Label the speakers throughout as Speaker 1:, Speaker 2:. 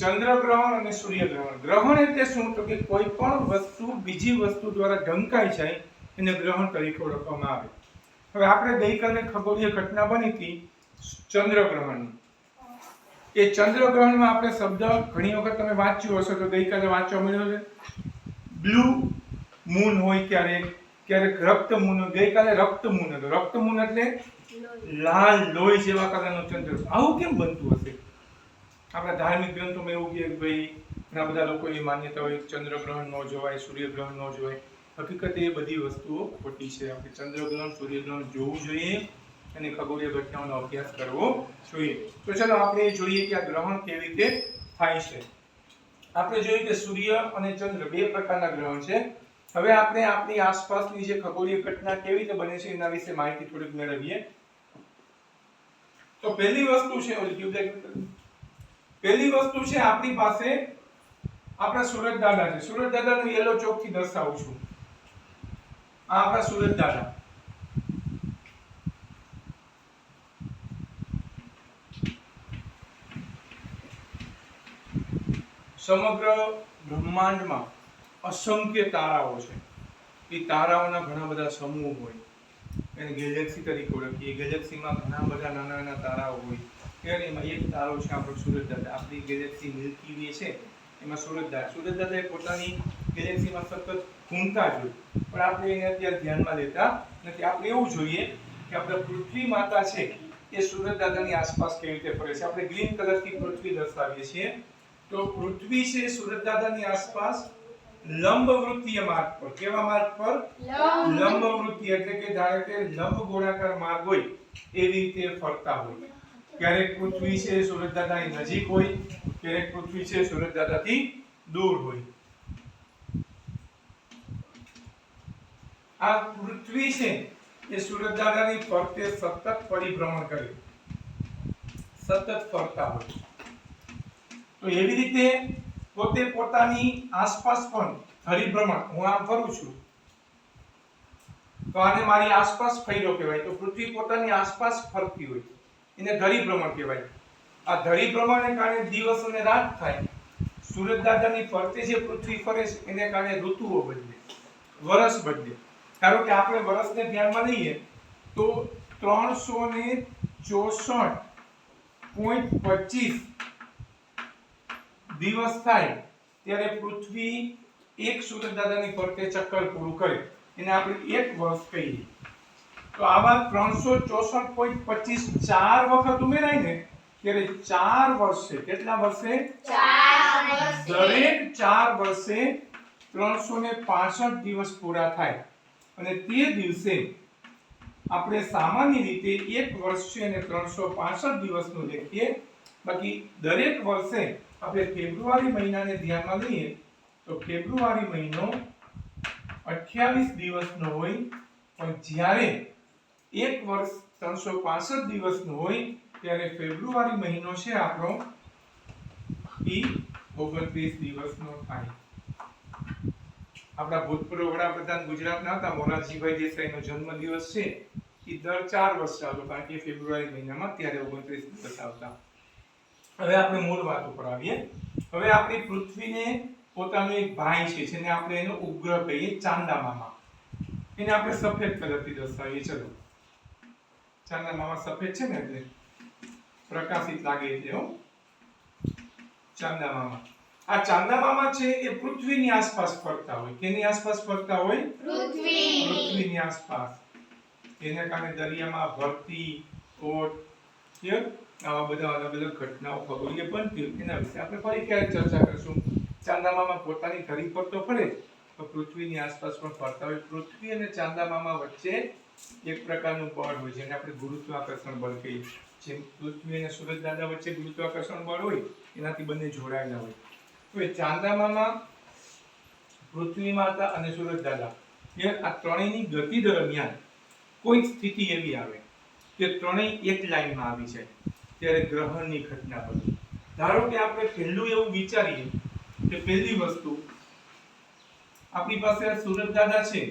Speaker 1: ચંદ્રગ્રહણ અને સૂર્યગ્રહણ. ગ્રહણ એટલે શું? તો કે કોઈ પણ વસ્તુ, બીજી વસ્તુ દ્વારા ઢંકાઈ જાય, એને ગ્રહણ તરીકે ઓળખવામાં આવે. હવે આપણે ગઈકાલે ખગોળીય ઘટના બની હતી ચંદ્રગ્રહણની. એ ચંદ્રગ્રહણમાં આપણે શબ્દ ઘણી વખત તમે વાંચ્યું હશે તો ગઈકાલે વાંચવા મળ્યો છે. બ્લુ મૂન હોય ક્યારેક ક્યારેક રક્ત મૂન હોય? ગઈકાલે રક્ત મૂન હતો. રક્ત મૂન એટલે લાલ લોહી જેવા કલરનો ચંદ્ર. આવું કેમ બનતું હશે? આપણા ધાર્મિક ગ્રંથોમાં એવું કહે કે ભાઈ, ઘણા બધા લોકો એ માન્યતા હોય, ચંદ્રગ્રહણ ન જોવાય, સૂર્યગ્રહણ ન જોવાય. હકીકત એ બધી વસ્તુઓ ખોટી છે. આપણે ચંદ્રગ્રહણ, સૂર્યગ્રહણ જોવું જોઈએ અને ખગોળીય ઘટનાઓનો અભ્યાસ કરવો જોઈએ. તો ચાલો આપણે જોઈએ કે આ ગ્રહણ કેવી રીતે થાય છે. આપણે જોયું કે સૂર્ય અને ચંદ્ર બે પ્રકારના ગ્રહણ છે. હવે આપણે આપણી આસપાસની જે ખગોળીય ઘટના કેવી રીતે બને છે એના વિશે માહિતી થોડીક મેળવીએ. તો પહેલી વસ્તુ છે પહેલી વસ્તુ છે આપણી પાસે આપણા સુરત દાદા છે. સુરત દાદાનું યેલો ચોકથી દર્શાવું છું. આ આપણા સુરત દાદા. સમગ્ર બ્રહ્માંડમાં અસંખ્ય તારાઓ છે. એ તારાઓના ઘણા બધા સમૂહ હોય. એને ગેલેક્સી તરીકે ઓળખીએ. ગેલેક્સીમાં ઘણા બધા નાના નાના તારાઓ હોય. ત્યારે એમાં એક તારો છે આપણો સૂરજ દાદા આપણી ગેલેક્સી મિલ્કી વે છે એમાં સૂરજ દાદા સૂરજ દાદાએ પોતાની ગેલેક્સીમાં સતત ઘૂમતા જ પણ આપણે એને અત્યારે ધ્યાનમાં લેતા નથી. આપણે એવું જોઈએ કે આપણે પૃથ્વી માતા છે એ સૂરજ દાદાની આસપાસ કેવી રીતે ફરે છે. આપણે ગ્રીન કલરથી પૃથ્વી દર્શાવીએ છીએ. તો પૃથ્વી છે સૂરજ દાદાની આસપાસ લંબ વૃત્તીય માર્ગ પર. કેવા માર્ગ પર? લંબ. વૃત્તિ એટલે કે ધારો કે લંબ ગોળાકાર માર્ગ હોય એવી રીતે ફરતા હોય. ક્યારેક પૃથ્વી છે સૂરજ દાદાની નજીક હોય, ક્યારેક પૃથ્વી છે સુરત દાદાથી દૂર હોય. આ પૃથ્વી છે એ સૂરજ દાદાની ફરતે સતત પરિભ્રમણ કરે. સતત ફરતા હોય. તો એવી રીતે પોતે પોતાની આસપાસ પણ હરિભ્રમણ, હું આમ ફરું છું. તો આને મારી આસપાસ ફર્યો કહેવાય. તો પૃથ્વી પોતાની આસપાસ ફરતી હોય. એને ધરીભ્રમણ કહેવાય. આ ધરીભ્રમણને કારણે દિવસ અને રાત થાય. સૂરજ દાદાની ફરતે જે પૃથ્વી ફરે છે, એને કારણે ઋતુઓ બદલે વર્ષ બદલે. ધારો કે આપણે વરસને ધ્યાનમાં લઈએ તો ત્રણસો ને ચોસઠ પોઈન્ટ પચીસ દિવસ થાય ત્યારે પૃથ્વી એક સૂરજ દાદાની ફરતે ચક્કર પૂરું કરે. એને આપણે એક વર્ષ કહીએ. તો આવા ત્રણસો ચોસઠ પોઈન્ટ પચીસ ચાર વખત ઉમેરાય ને ત્યારે ચાર વર્ષે કેટલા વર્ષે? દરેક ચાર વર્ષે ત્રણસો ને પાસઠ દિવસ પૂરા થાય. અને તે દિવસે આપણે સામાન્ય રીતે એક વર્ષ છે અને ત્રણસો પાસઠ દિવસનું લેખીએ. બાકી દરેક વર્ષે આપણે ફેબ્રુઆરી મહિનાને ધ્યાનમાં લઈએ તો ફેબ્રુઆરી મહિનો અઠ્યાવીસ દિવસનો હોય. પણ જ્યારે એક વર્ષ ત્રણસો પાસઠ દિવસનું હોય ત્યારે ફેબ્રુઆરી મહિનો છે આપણો ઈ ઓગણત્રીસ દિવસનો થાય. આપણા ભૂતપૂર્વ વડાપ્રધાન ગુજરાતના હતા, મોરારજીભાઈ દેસાઈનો જન્મદિવસ છે. એ દર ચાર વર્ષ આવતો કારણ કે ફેબ્રુઆરી મહિનામાં ત્યારે ઓગણત્રીસ દિવસ આવતા. હવે આપણે મૂળ વાત ઉપર આવીએ. હવે આપણી પૃથ્વીને પોતાનો એક ભાઈ છે, જેને આપણે એનો ઉગ્ર કહીએ ચાંદા મામા એને આપણે સફેદ કલરથી દર્શાવીએ. ચલો. ચાંદા મામા સફેદ છે ને એટલે પ્રકાશિત લાગે એટલે હો. ચાંદા મામા આ ચાંદા મામા છે એ પૃથ્વીની આસપાસ ફરતા હોય. કેની આસપાસ ફરતા હોય? પૃથ્વીની આસપાસ. એને કારણે દરિયામાં ભરતી ઓટ ક્લિયર આવા બધા અલગ અલગ ઘટનાઓ ખગોળીય બનતી એના વિશે આપણે ફરી ક્યારેક ચર્ચા કરીશું. ચાંદામામાં પોતાની ધરી પર તો ફરે તો પૃથ્વીની આસપાસ પણ ફરતા હોય. પૃથ્વી અને ચાંદામામા વચ્ચે એક પ્રકારનું બળ હોય જેને આપણે ગુરુત્વાકર્ષણ બળ કહીએ જેમ પૃથ્વી અને સૂરજ દાદા વચ્ચે ગુરુત્વાકર્ષણ બળ હોય, એનાથી બંને જોડાયેલા હોય. તો એ ચાંદામામાં, પૃથ્વી માતા અને સૂરજ દાદા, એ આ ત્રણેયની ગતિ દરમિયાન કોઈ સ્થિતિ એવી આવે કે ત્રણેય એક લાઈનમાં આવી છે ત્યારે ગ્રહણની ઘટના બની. ધારો કે આપણે પહેલું એવું વિચારીએ કે પહેલી વસ્તુ આપણી પાસે આ સૂરજ દાદા છે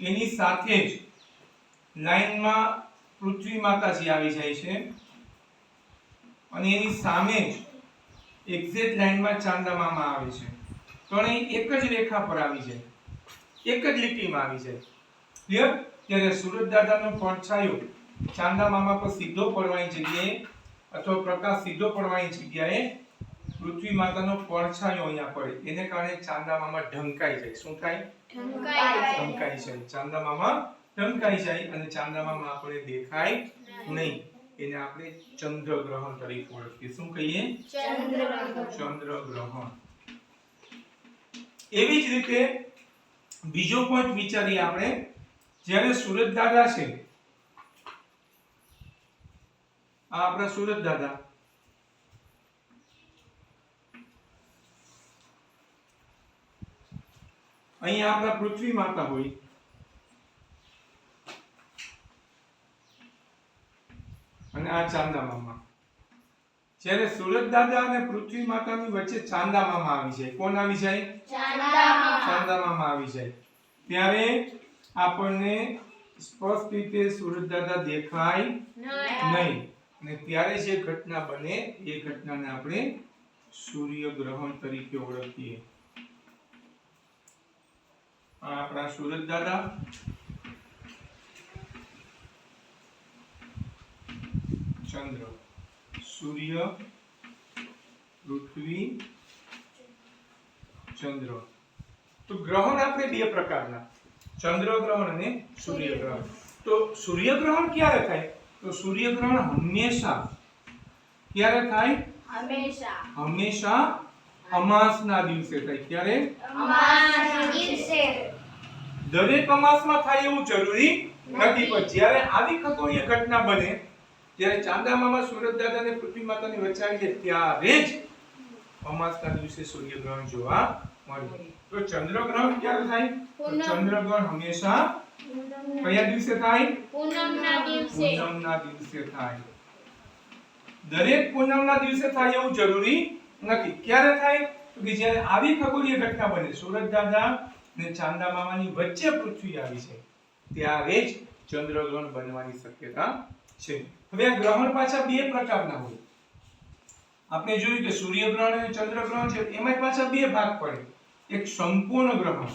Speaker 1: એની સાથે જ લાઈનમાં પૃથ્વી માતાજી આવી જાય છે. અને એની સામે જ એક્ઝેક્ટ લાઈનમાં ચાંદામામાં આવે છે. ત્રણેય એક જ રેખા પર આવી જાય. એક જ લીટીમાં આવી જાય. ક્લિયર ત્યારે સુરત દાદાનો પડછાયો ચાંદા મામા પર સીધો પડવાની જગ્યાએ અથવા પ્રકાશ સીધો પડવાની જગ્યાએ પૃથ્વી માતાનો પડછાયો અહીંયા પડે એને કારણે ચાંદામામા ઢંકાઈ જાય. શું થાય? ઢંકાઈ જાય. ચાંદા મામા ઢંકાઈ જાય અને ચાંદા મામા આપણે દેખાય નહીં. એને આપણે ચંદ્ર ગ્રહણ તરીકે ઓળખીએ. શું કહીએ? ચંદ્ર ગ્રહણ એવી જ રીતે બીજો પોઈન્ટ વિચારીએ આપણે. જ્યારે સુરત દાદા છે આ આપણા સુરત દાદા અહીંયા આપણા પૃથ્વી માતા હોય. અને આ ચાંદા મામા. જ્યારે સુરત દાદા અને પૃથ્વી માતાની વચ્ચે ચાંદા મામા આવી જાય. કોણ આવી જાય? ચાંદા મામા. આવી જાય. ત્યારે આપણને સ્પષ્ટ રીતે સુરત દાદા દેખાય નહીં. અને ત્યારે જે ઘટના બને એ ઘટનાને આપણે સૂર્ય ગ્રહણ તરીકે ઓળખીએ. આપણા સુરત દાદા. ચંદ્ર સૂર્ય પૃથ્વી ચંદ્ર. તો ગ્રહણ આપણે બે પ્રકારના. ચંદ્ર ગ્રહણ અને સૂર્ય ગ્રહણ. તો સૂર્ય ગ્રહણ ક્યારે થાય? તો સૂર્ય ગ્રહણ હંમેશા. ક્યારે થાય? હંમેશા અમાસના દિવસે થાય ક્યારે? દરેક અમાસમાં થાય એવું જરૂરી નથી પણ જ્યારે આવી ખગોળીય ઘટના બને ત્યારે ચાંદામામાં સૂરજ દાદા અને પૃથ્વી માતાની વચ્ચે આવી જાય ત્યારે જ અમાસના દિવસે સૂર્યગ્રહણ જોવા મળે. તો ચંદ્રગ્રહણ ક્યારે થાય. ચંદ્રગ્રહણ હંમેશા કયા દિવસે થાય?
Speaker 2: પૂનમના દિવસે.
Speaker 1: પૂનમના દિવસે થાય. દરેક પૂનમના દિવસે થાય એવું જરૂરી નથી. ક્યારે થાય? તો કે જ્યારે આવી ખગોળીય ઘટના બને, સુરત દાદા ને ચાંદા મામાની વચ્ચે પૃથ્વી આવી છે, ત્યારે જ ચંદ્રગ્રહણ બનવાની શક્યતા છે. હવે આ ગ્રહણ પાછા બે પ્રકારના હોય. આપણે જોયું કે સૂર્યગ્રહણ અને ચંદ્રગ્રહણ છે, એમાં પાછા બે ભાગ પડે. એક સંપૂર્ણ ગ્રહણ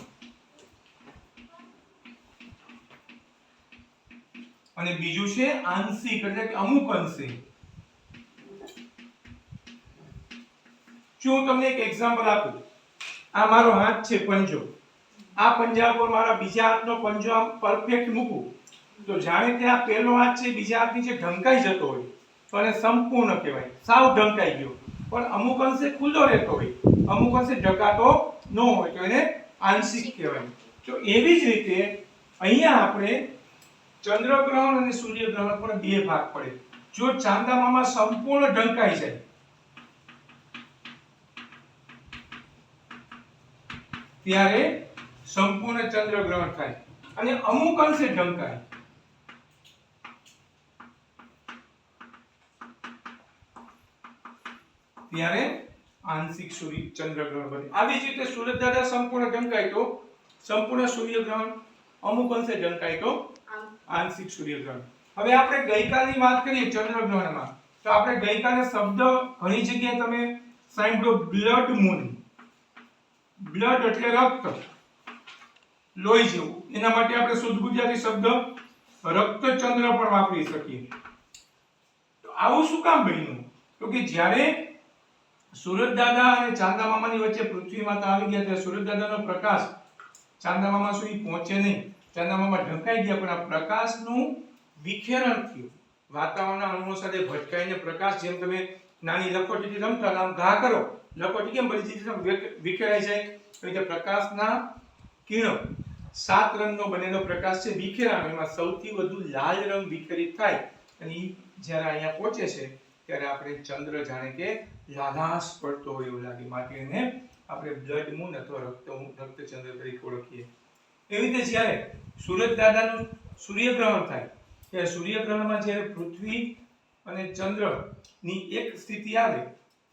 Speaker 1: અને બીજું છે આંશિક, એટલે કે અમુક અંશે. જો તમને એક એક્ઝામ્પલ આપું. આ મારો હાથ છે પંજો. આ પંજા પર મારા બીજા હાથનો પંજો આમ પરફેક્ટ મૂકું. તો જાણે કે આ પહેલો હાથ છે, બીજા હાથની જે ઢંકાઈ જતો હોય. તો એને સંપૂર્ણ કહેવાય. સાવ ઢંકાઈ ગયો. પણ અમુક અંશે ખુલ્લો રહેતો હોય. અમુક અંશે ઢકાતો ન હોય, તો એને આંશિક કહેવાય. તો એવી જ રીતે અહીંયા આપણે ચંદ્રગ્રહણ અને સૂર્યગ્રહણ પણ બે ભાગ પડે. જો ચાંદામામાં સંપૂર્ણ ઢંકાઈ જાય ત્યારે સંપૂર્ણ ચંદ્રગ્રહણ થાય. અને અમુક અંશે ઢંકાય. ત્યારે આંશિક સૂર્ય ચંદ્રગ્રહણ બને. આવી જ રીતે સૂરજ દાદા સંપૂર્ણ ઢંકાય તો સંપૂર્ણ સૂર્યગ્રહણ અમુક અંશે ઢંકાય તો આંશિક સૂર્યગ્રહણ હવે આપણે ગઈકાલની વાત કરીએ ચંદ્રગ્રહણમાં તો આપણે ગઈકાલે શબ્દ ઘણી જગ્યાએ તમે સાંભળ્યો બ્લડ મૂન બ્લડ એટલે રક્ત. લોહી જેવું. એના માટે આપણે શુદ્ધ ગુજરાતી શબ્દ રક્તચંદ્ર પણ વાપરી શકીએ. તો આવું શું કામ બન્યું? તો કે જ્યારે સુરત દાદા અને ચાંદા મામાની વચ્ચે પૃથ્વી માતા આવી ગયા ત્યારે સુરત દાદાનો પ્રકાશ ચાંદા મામા સુધી પહોંચે નહીં. ચાંદા મામા ઢંકાઈ ગયા, પણ આ પ્રકાશનું વિખેરણ થયું. વાતાવરણના અણુઓ સાથે ભટકાઈને પ્રકાશ જેમ તમે નાની લખોટીથી રમતા આમ ઘા કરો. લખોટી કેમ રીતે વિખેરાઈ જાય એટલે કે પ્રકાશના કિરણો. સાત રંગનો બનેલો પ્રકાશ છે વિખેરાનો. એમાં સૌથી વધુ લાલ રંગ વિખેરિત થાય. અને એ જ્યારે અહીંયા પહોંચે છે, ત્યારે આપણે ચંદ્ર જાણે કે લાલાશ પડતો હોય એવું લાગે. માટે એને આપણે બ્લડ મૂન અથવા રક્ત રક્તચંદ્ર તરીકે ઓળખીએ. એવી રીતે જ્યારે સૂરજ દાદાનું સૂર્યગ્રહણ થાય, ત્યારે સૂર્યગ્રહણમાં જ્યારે પૃથ્વી અને ચંદ્રની એક સ્થિતિ આવે,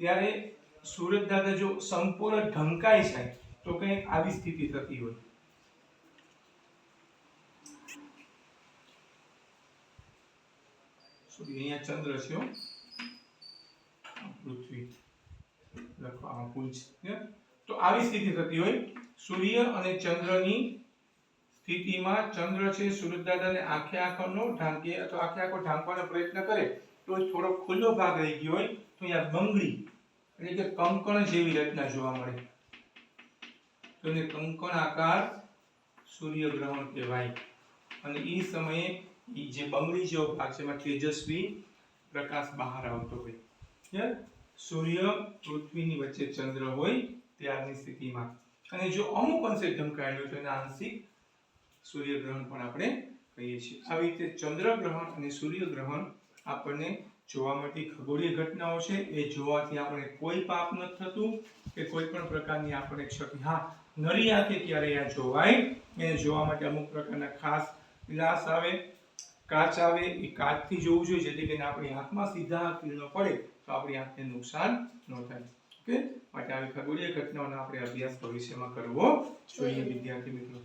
Speaker 1: ત્યારે સૂરજ દાદા જો સંપૂર્ણ ઢંકાઈ જાય તો કંઈક આવી સ્થિતિ થતી હોય. સોરી અહીંયા ચંદ્ર છે પૃથ્વી લખવામાં ભૂલ છે તો આવી સ્થિતિ થતી હોય, સૂર્ય અને ચંદ્રની સ્થિતિમાં ચંદ્ર છે સૂર્યદાદાને દાદાને આખે ન ઢાંકે અથવા આખે આંખો ઢાંકવાનો પ્રયત્ન કરે, તો થોડો ખુલ્લો ભાગ રહી ગયો હોય, તો અહીંયા બંગડી એટલે કે કંકણ જેવી રચના જોવા મળે. તો એને કંકણ આકાર સૂર્યગ્રહણ કહેવાય. અને એ સમયે એ જે બંગડી જેવો ભાગ છે, એમાં તેજસ્વી પ્રકાશ બહાર આવતો હોય? સૂર્ય પૃથ્વીની વચ્ચે ચંદ્ર હોય ત્યારની સ્થિતિમાં. અને જો અમુક અંશે ઢંકાયેલું તો એને આંશિક સૂર્યગ્રહણ પણ આપણે કહીએ છીએ. આવી રીતે ચંદ્રગ્રહણ અને સૂર્યગ્રહણ આપણને જોવા મળતી ખગોળીય ઘટનાઓ છે, એ જોવાથી આપણે કોઈ પાપ નથી થતું કે કોઈ પણ પ્રકારની આપણે ક્ષતિ. હા, નરી આંખે ક્યારે આ જોવાય? એને જોવા માટે અમુક પ્રકારના ખાસ ગ્લાસ આવે, કાચ આવે, એ કાચથી જોવું જોઈએ, જેથી કરીને આપણી આંખમાં સીધા કિરણો પડે, તો આપણી આંખને નુકસાન ન થાય. ઓકે? માટે આવી ખગોળીય ઘટનાઓનો આપણે અભ્યાસ ભવિષ્યમાં કરવો જોઈએ, વિદ્યાર્થી મિત્રો.